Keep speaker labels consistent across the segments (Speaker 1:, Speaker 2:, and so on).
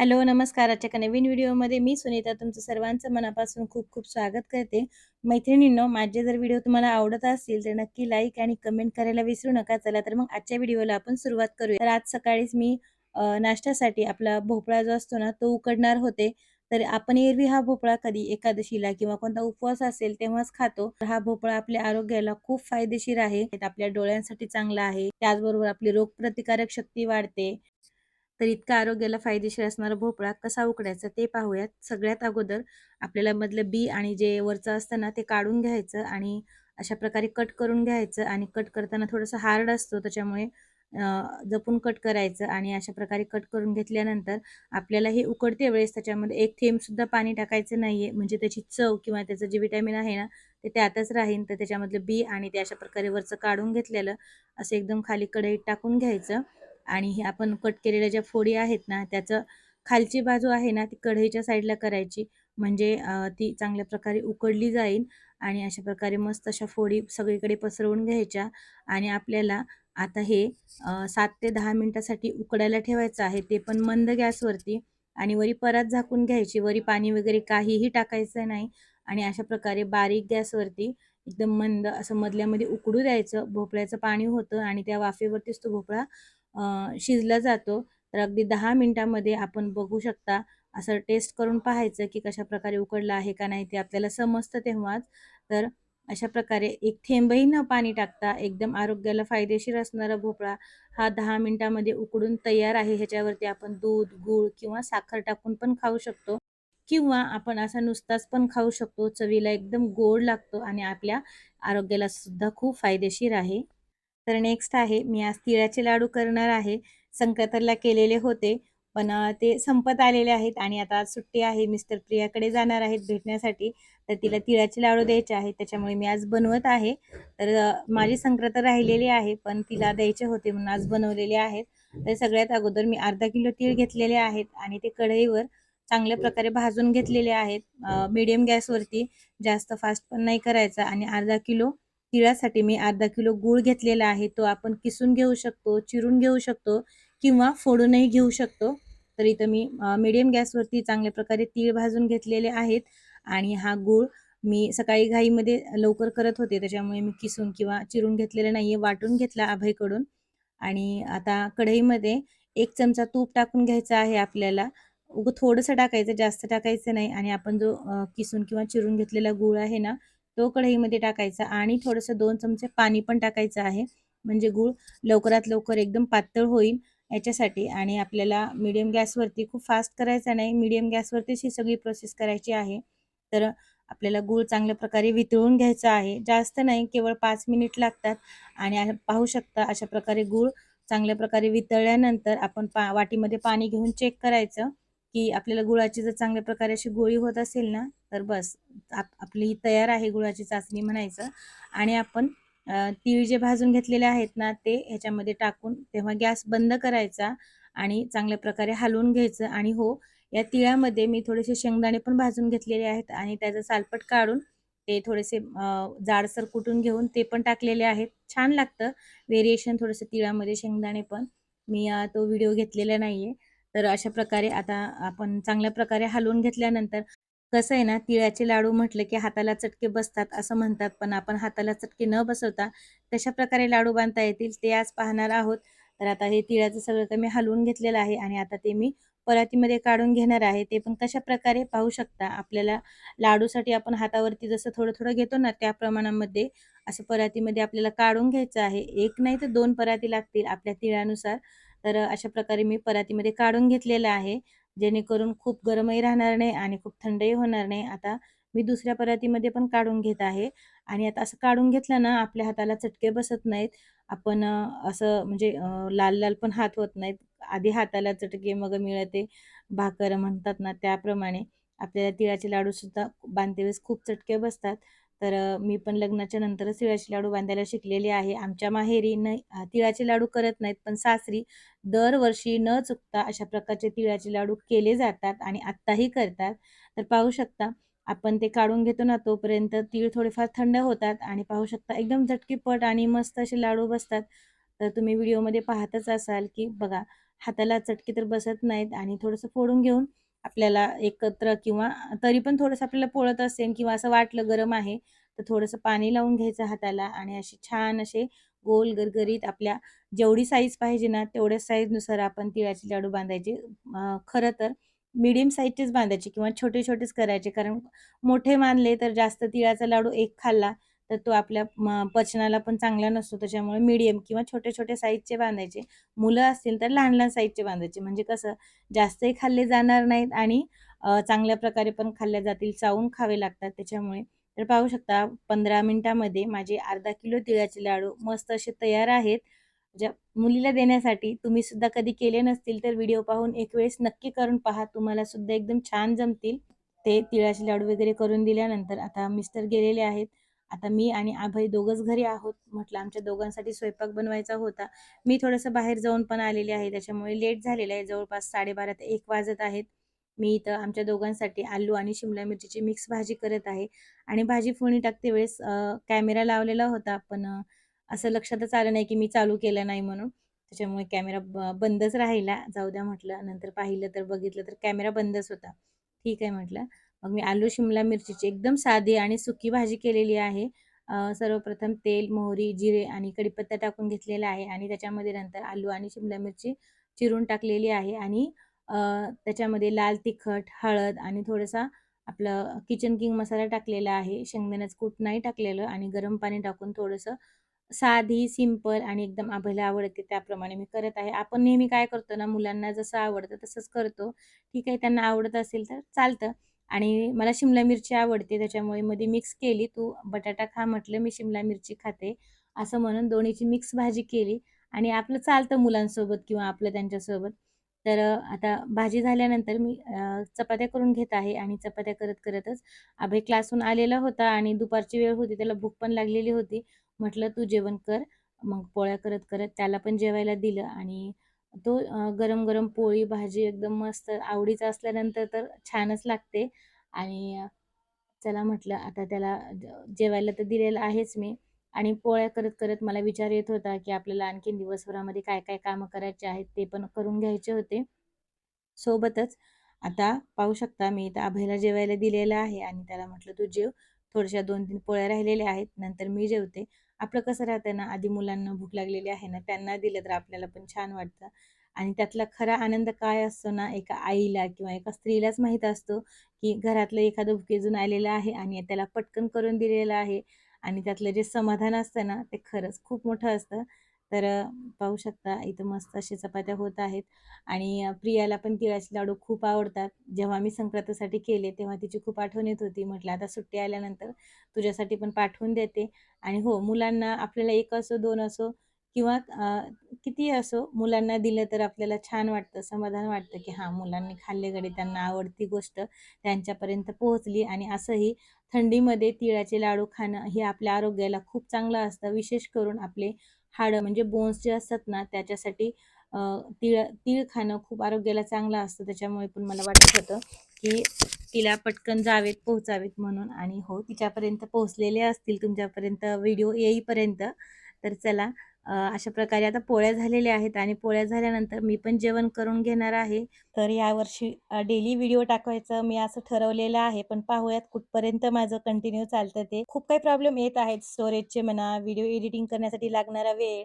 Speaker 1: Hello, नमस्कार. आजच्या एका नवीन व्हिडिओमध्ये मी सुनीता तुमचं सर्वांचं मनापासून खूप खूप स्वागत करते. मैत्रिणींनो, माझे जर व्हिडिओ तुम्हाला आवडत असतील तर नक्की लाईक आणि कमेंट करायला विसरू नका. चला तर मग आजच्या व्हिडिओला आपण सुरुवात करूया. तर आज सकाळीच मी नाश्त्यासाठी आपला भोपळा जो असतो ना, तो उकडणार होते. तर आपण एरवी हा भोपळा कधी एकादशीला किंवा कोणता उपवास असेल तेव्हाच खातो. तर हा भोपळा आपल्या आरोग्याला खूप फायदेशीर आहे. आपल्या डोळ्यांसाठी चांगला आहे. त्याचबरोबर आपली रोगप्रतिकारक शक्ती वाढते. तर इतका आरोग्याला फायदेशीर असणारा भोपळा कसा उकडायचा ते पाहूयात. सगळ्यात अगोदर आपल्याला मधलं बी आणि जे वरचं असतं ना ते काढून घ्यायचं आणि अशा प्रकारे कट करून घ्यायचं आणि कट करताना थोडंसं हार्ड असतो त्याच्यामुळे जपून कट करायचं आणि अशा प्रकारे कट करून घेतल्यानंतर आपल्याला हे उकडते वेळेस त्याच्यामध्ये एक थेंबसुद्धा पाणी टाकायचं नाही आहे म्हणजे त्याची चव किंवा त्याचं जे विटॅमिन आहे ना ते त्यातच राहीन. तर त्याच्यामधलं बी आणि ते अशा प्रकारे वरचं काढून घेतलेलं असं एकदम खाली कढईत टाकून घ्यायचं. आणि हे आपण कट केलेल्या ज्या फोडी आहेत ना त्याचं खालची बाजू आहे ना ती कढईच्या साईडला करायची. म्हणजे ती चांगल्या प्रकारे उकडली जाईल आणि अशा प्रकारे मस्त अशा फोडी सगळीकडे पसरवून घ्यायच्या. आणि आपल्याला आता हे सात ते दहा मिनटासाठी उकडायला ठेवायचं आहे. ते पण मंद गॅसवरती आणि वरी परत झाकून घ्यायची. वरी पाणी वगैरे काहीही टाकायचं नाही आणि अशा प्रकारे बारीक गॅसवरती एकदम मंद असं मधल्यामध्ये उकडू द्यायचं. भोपळ्याचं पाणी होतं आणि त्या वाफेवरतीच तो भोपळा शिजला जातो. तर अगदी दहा मिनिटामध्ये आपण बघू शकता, असं टेस्ट करून पाहायचं, की कशा प्रकारे उकडलं आहे का नाही ते आपल्याला समजतं तेव्हाच. तर अशा प्रकारे एक थेंबही न पाणी टाकता एकदम आरोग्याला फायदेशीर असणारा भोपळा हा दहा मिनिटामध्ये उकडून तयार आहे. ह्याच्यावरती आपण दूध, गूळ किंवा साखर टाकून पण खाऊ शकतो किंवा आपण असा नुसताच पण खाऊ शकतो. चवीला एकदम गोड लागतो आणि आपल्या आरोग्याला सुद्धा खूप फायदेशीर आहे. तर नेक्स्ट आहे मी आज तिळाचे लाडू करणार आहे. संक्रांतीला केलेले होते, पण ते संपत आलेले आहेत आणि आता आज सुट्टी आहे. मिस्टर प्रियाकडे जाणार आहेत भेटण्यासाठी, तर तिला तिळाचे लाडू द्यायचे आहेत. त्याच्यामुळे मी आज बनवत आहे. तर माझी संक्रांत राहिलेली आहे, पण तिला द्यायचे होते म्हणून आज बनवलेले आहेत. तर सगळ्यात अगोदर मी अर्धा किलो तीळ घेतलेले आहेत आणि ते कढईवर चांगल्या प्रकारे भाजून घेतलेले आहेत. मिडियम मीडियम गॅसवरती, जास्त फास्ट पण नाही करायचा आणि अर्धा किलो तिळासाठी मी अर्धा किलो गूळ घेतलेला आहे. तो आपण किसून घेऊ शकतो, चिरून घेऊ शकतो किंवा फोडूनही घेऊ शकतो. तर इथं मी मिडियम गॅसवरती चांगल्या प्रकारे तीळ भाजून घेतलेले आहेत आणि हा गूळ मी सकाळी घाईमध्ये लवकर करत होते, त्याच्यामुळे मी किसून किंवा चिरून घेतलेला नाहीये. वाटून घेतला अभयकडून आणि आता कढईमध्ये एक चमचा तूप टाकून घ्यायचा आहे आपल्याला. उगं थोडंसं टाकायचं, जास्त टाकायचं नाही आणि आपण जो किसून किंवा चिरून घेतलेला गूळ आहे ना, तो कढईमध्ये टाकायचा आणि थोडंसं दोन चमचे पाणी पण टाकायचं आहे. म्हणजे गूळ लवकरात लवकर एकदम पातळ होईल याच्यासाठी आणि आपल्याला मीडियम गॅसवरती खूप फास्ट करायचा नाही, मीडियम गॅसवरतीच ही सगळी प्रोसेस करायची आहे. तर आपल्याला गूळ चांगल्या प्रकारे वितळून घ्यायचा आहे. जास्त नाही, केवळ पाच मिनिट लागतात आणि पाहू शकता अशा प्रकारे गूळ चांगल्या प्रकारे वितळल्यानंतर आपण पा वाटीमध्ये पाणी घेऊन चेक करायचं, की आपल्याला गुळाची जर चांगल्या प्रकारे अशी गोळी होत असेल ना, तर बस आप आपली तयार आहे गुळाची चाचणी म्हणायचं आणि आपण तीळ जे भाजून घेतलेले आहेत ना, ते ह्याच्यामध्ये टाकून तेव्हा गॅस बंद करायचा आणि चांगल्या प्रकारे हलवून घ्यायचं आणि हो, या तिळामध्ये मी थोडेसे शेंगदाणे पण भाजून घेतलेले आहेत आणि त्याचं सालपट काढून ते थोडेसे जाडसर कुटून घेऊन ते पण टाकलेले आहेत. छान लागतं व्हेरिएशन थोडंसं तिळामध्ये शेंगदाणे पण. मी तो व्हिडिओ घेतलेला नाहीये. तर अशा प्रकारे आता आपण चांगल्या प्रकारे हलवून घेतल्यानंतर कसं आहे ना, तिळाचे लाडू म्हटलं की हाताला चटके बसतात असं म्हणतात, पण आपण हाताला चटके न बसवता कशा प्रकारे लाडू बांधता येतील ते आज पाहणार आहोत. तर आता हे तिळाचं सगळं काही मी हलवून घेतलेलं आहे आणि आता ते मी परातीमध्ये काढून घेणार आहे. ते पण कशा प्रकारे पाहू शकता. आपल्याला लाडूसाठी आपण हातावरती जसं थोडं-थोडं घेतो ना, त्या प्रमाणामध्ये असं परातीमध्ये आपल्याला काढून घ्यायचं आहे. एक नाही तर दोन पराती लागतील आपल्या तिळानुसार. तर अशा प्रकारे मी परातीमध्ये काढून घेतलेलं आहे. जेणेकरून खूप गरमही राहणार नाही आणि खूप थंडही होणार नाही. आता मी दुसऱ्या परातीमध्ये पण काढून घेत आहे आणि आता असं काढून घेतलं ना, आपल्या हाताला चटके बसत नाहीत. आपण असं म्हणजे लाल-लाल पण हात होत नाहीत. आधी हाताला चटके मग मिळते भाकर म्हणतात ना, त्याप्रमाणे आपल्याला तिळाचे लाडूसुद्धा बांधते वेळेस खूप चटके बसतात. तर मी पण लग्नाच्या नंतरच तिळाचे लाडू बांधायला शिकलेले आहे. आमच्या माहेरी न तिळाचे लाडू करत नाहीत, पण सासरी दरवर्षी न चुकता अशा प्रकारचे तिळाचे लाडू केले जातात आणि आत्ताही करतात. तर पाहू शकता आपण ते काढून घेतो ना, तोपर्यंत तीळ थोडेफार थंड होतात आणि पाहू शकता एकदम झटकीपट आणि मस्त असे लाडू बसतात. तर तुम्ही व्हिडिओमध्ये पाहतच असाल, की बघा हाताला चटके तर बसत नाहीत आणि थोडंसं फोडून घेऊन आपल्याला एकत्र किंवा तरी पण थोडंसं आपल्याला पोळत असेल किंवा असं वाटलं गरम आहे तर थोडंसं पाणी लावून घ्यायचं हाताला आणि असे छान असे गोल गरगरीत आपल्या जेवढी साईज पाहिजे ना तेवढ्या साईजनुसार आपण तिळाचे लाडू बांधायचे. खरं तर मीडियम साईजचेच बांधायचे किंवा छोटे छोटेच करायचे. कारण मोठे मानले तर जास्त तिळाचा लाडू एक खाल्ला तर तो आपल्या पचनाला पण चांगला नसतो. त्याच्यामुळे मीडियम किंवा छोटे छोटे साईजचे बांधायचे. मुलं असतील तर लहान लहान साईजचे बांधायचे. म्हणजे कसं जास्तही खाल्ले जाणार नाहीत आणि चांगल्या प्रकारे पण खाल्ल्या जातील चावून खावे लागतात. त्याच्यामुळे तर पाहू शकता पंधरा मिनिटामध्ये माझे अर्धा किलो तिळाचे लाडू मस्त असे तयार आहेत. ज्या मुलीला देण्यासाठी तुम्ही सुद्धा कधी केले नसतील तर व्हिडिओ पाहून एक वेळेस नक्की करून पहा. तुम्हाला सुद्धा एकदम छान जमतील. ते तिळाचे लाडू वगैरे करून दिल्यानंतर आता मिस्टर गेलेले आहेत. आता मी आणि अभय दोघंच घरी आहोत. म्हटलं आमच्या दोघांसाठी स्वयंपाक बनवायचा होता. मी थोडंसं बाहेर जाऊन पण आलेले आहे. त्याच्यामुळे लेट झालेलं आहे. जवळपास साडेबारा ते एक वाजत आहेत. मी इथं आमच्या दोघांसाठी आलू आणि शिमला मिरचीची मिक्स भाजी करत आहे. आणि भाजी फोडणी टाकते वेळेस कॅमेरा लावलेला होता. पण असं लक्षातच आलं नाही की मी चालू केलं नाही म्हणून. त्याच्यामुळे कॅमेरा बंदच राहिला. जाऊ द्या म्हटलं. नंतर पाहिलं तर बघितलं तर कॅमेरा बंदच होता. ठीक आहे म्हटलं. मग मी आलू शिमला मिरचीची एकदम साधी आणि सुकी भाजी केलेली आहे. सर्वप्रथम तेल मोहरी जिरे आणि कढीपत्ता टाकून घेतलेला आहे आणि त्याच्यामध्ये नंतर आलू आणि शिमला मिरची चिरून टाकलेली आहे आणि त्याच्यामध्ये लाल तिखट हळद आणि थोडासा आपलं किचन किंग मसाला टाकलेला आहे. शेंगदाण्याचं कूट नाही टाकलेलं आणि गरम पाणी टाकून थोडंसं साधी सिंपल आणि एकदम आभ्याला आवडते त्याप्रमाणे मी करत आहे. आपण नेहमी काय करतो ना मुलांना जसं आवडतं तसंच करतो. ठीक आहे त्यांना आवडत असेल तर चालतं. आणि मला शिमला मिरची आवडते त्याच्यामुळे मध्ये मिक्स केली. तू बटाटा खा म्हटलं मी शिमला मिरची खाते. असं म्हणून दोन्हीची मिक्स भाजी केली. आणि आपलं चालतं मुलांसोबत किंवा आपलं त्यांच्यासोबत. तर आता भाजी झाल्यानंतर मी चपात्या करून घेत आहे आणि चपात्या करत करतच अभय क्लासहून आलेला होता आणि दुपारची वेळ होती त्याला भूक पण लागलेली होती. म्हटलं तू जेवण कर मग पोळ्या करत करत त्याला पण जेवायला दिलं आणि तो गरम गरम पोळी भाजी एकदम मस्त आवडीचा असल्यानंतर तर छानच लागते. आणि चला म्हटलं आता त्याला जेवायला तर दिलेलं आहेच मी. आणि पोळ्या करत करत मला विचार येत होता की आपल्याला आणखीन दिवसभरामध्ये काय काय कामं करायचे आहेत ते पण करून घ्यायचे होते. सोबतच आता पाहू शकता मी इथं अभयला जेवायला दिलेलं आहे आणि त्याला म्हटलं तू जेव. थोड्याशा दोन तीन पोळ्या राहिलेल्या आहेत नंतर मी जेवते. आपलं कसं राहतं ना आधी मुलांना भूक लागलेली आहे ना त्यांना दिलं तर आपल्याला पण छान वाटतं. आणि त्यातला खरा आनंद काय असतो ना एका आईला किंवा एका स्त्रीलाच माहीत असतो की घरातलं एखादं भुकेजून आलेलं आहे आणि त्याला पटकन करून दिलेलं आहे. आणि त्यातलं जे समाधान असतं ना ते खरंच खूप मोठं असतं. तर पाहू शकता इथं मस्त असे चपात्या होत आहेत आणि प्रियाला पण तिळाचे लाडू खूप आवडतात. जेव्हा मी संक्रांतीसाठी केले तेव्हा तिची खूप आठवण येत होती. म्हटलं आता सुट्टी आल्यानंतर तुझ्यासाठी पण पाठवून देते. आणि हो मुलांना आपल्याला एक असो दोन असो किंवा किती असो मुलांना दिलं तर आपल्याला छान वाटतं समाधान वाटतं की हां मुलांनी खाल्ले गडे त्यांना आवडती गोष्ट त्यांच्यापर्यंत पोहोचली आणि असंही थंडीमध्ये तिळाचे लाडू खाणं हे आपल्या आरोग्याला खूप चांगलं असतं. विशेष करून आपले हाडं म्हणजे बोन्स जे असतात ना त्याच्यासाठी तिळ तीळ खाणं खूप आरोग्याला चांगलं असतं. त्याच्यामुळे पण मला वाटत होतं की तिला पटकन जावेत पोहोचावेत म्हणून. आणि हो तिच्यापर्यंत पोहोचलेले असतील तुमच्यापर्यंत व्हिडिओ येईपर्यंत तर चला अशा प्रकारे आता पोळ्या झालेल्या आहेत आणि पोळ्या झाल्यानंतर मी पण जेवण करून घेणार आहे. तर यावर्षी डेली व्हिडिओ टाकवायचं मी असं ठरवलेलं आहे. पण पाहूयात कुठपर्यंत माझं कंटिन्यू चालतं ते. खूप काही प्रॉब्लेम येत आहेत स्टोरेजचे म्हणा व्हिडिओ एडिटिंग करण्यासाठी लागणारा वेळ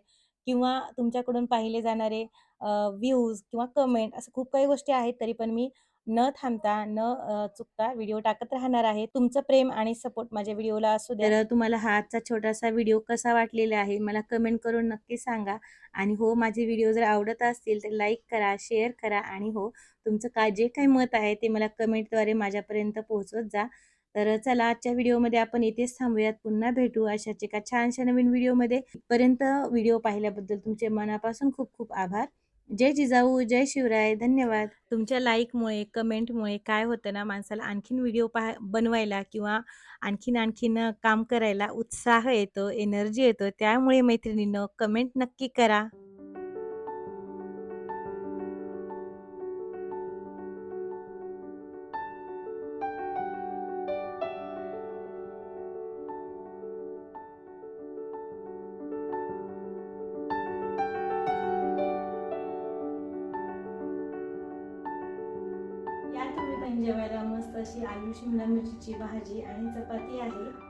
Speaker 1: किंवा तुमच्याकडून पाहिले जाणारे व्ह्यूज किंवा कमेंट असं खूप काही गोष्टी आहेत तरी पण मी न थांबता न चुकता व्हिडिओ टाकत राहणार आहे. तुमचं प्रेम आणि सपोर्ट माझ्या व्हिडिओला असू द्या. तुम्हाला हा आजचा छोटासा व्हिडिओ कसा वाटलेला आहे मला कमेंट करून नक्की सांगा. आणि हो माझे व्हिडिओ जर आवडत असतील तर लाईक करा शेअर करा आणि हो तुमचं काय जे काही मत आहे ते मला कमेंटद्वारे माझ्यापर्यंत पोहोचवत जा. तर चला आजच्या व्हिडिओमध्ये आपण इथेच थांबूयात. पुन्हा भेटू अशाच एका छानशा नवीन व्हिडिओमध्ये. पर्यंत व्हिडिओ पाहिल्याबद्दल तुमचे मनापासून खूप खूप आभार. जय जिजाऊ जय शिवराय धन्यवाद. तुमच्या लाईकमुळे कमेंटमुळे काय होतं ना माणसाला आणखीन व्हिडिओ पाहा बनवायला किंवा आणखीन आणखीन काम करायला उत्साह येतो एनर्जी येतो त्यामुळे मैत्रिणीनं कमेंट नक्की करा. जेवायला मस्त अशी आलू शिमला मिरचीची भाजी आणि चपाती आहे.